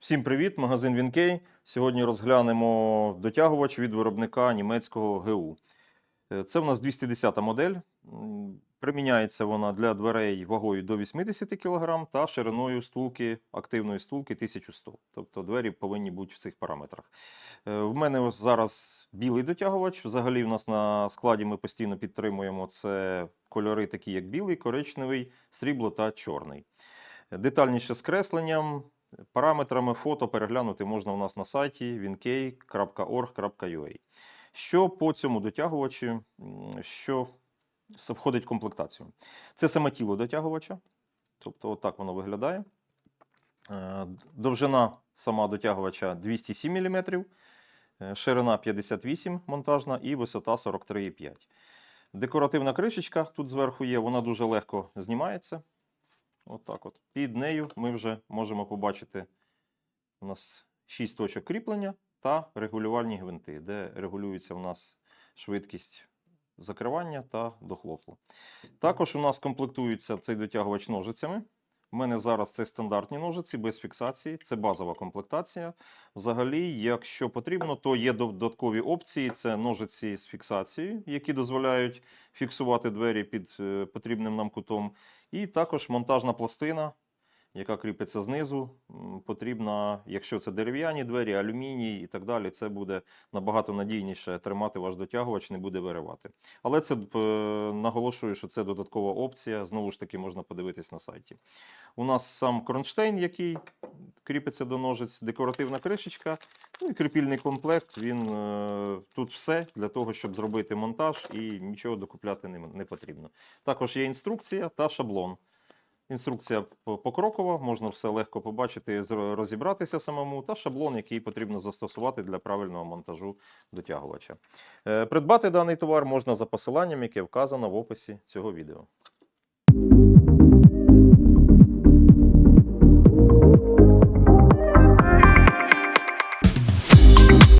Всім привіт, магазин Вінкей. Сьогодні розглянемо дотягувач від виробника німецького ГУ. Е, Це в нас 210 модель. Приміняється вона для дверей вагою до 80 кг та шириною стулки, активної стулки 1100. Тобто двері повинні бути в цих параметрах. Е, В мене зараз білий дотягувач. Взагалі, в нас на складі ми постійно підтримуємо це кольори, такі як білий, коричневий, срібло та чорний. Детальніше з кресленням, Параметрами фото переглянути можна у нас на сайті winkey.org.ua. Що по цьому дотягувачу, що входить в комплектацію? Це саме тіло дотягувача, тобто отак воно виглядає. Е, Довжина сама дотягувача 207 мм, ширина 58 монтажна і висота 43,5. Декоративна кришечка тут зверху є, вона дуже легко знімається. Отак от. Під нею ми вже можемо побачити у нас 6 точок кріплення та регулювальні гвинти, де регулюється у нас швидкість закривання та дохлоплу. Також у нас комплектується цей дотягувач ножицями. У мене зараз це стандартні ножиці без фіксації, це базова комплектація. Взагалі, якщо потрібно, то є додаткові опції: це ножиці з фіксацією, які дозволяють фіксувати двері під е, потрібним нам кутом. І також монтажна пластина, яка кріпиться знизу. м, Потрібна, якщо це дерев'яні двері, алюміній і так далі, це буде набагато надійніше тримати ваш дотягувач, не буде виривати. Але це е, наголошую, що це додаткова опція. Знову ж таки, можна подивитись на сайті. У нас сам кронштейн, який кріпиться до ножиць, декоративна кришечка, ну і кріпільний комплект. Він е, тут все для того, щоб зробити монтаж, і нічого докупляти не потрібно. Також є інструкція та шаблон. Інструкція по- покрокова, можна все легко побачити, і розібратися самому, та шаблон, який потрібно застосувати для правильного монтажу дотягувача. Е, Придбати даний товар можна за посиланням, яке вказано в описі цього відео.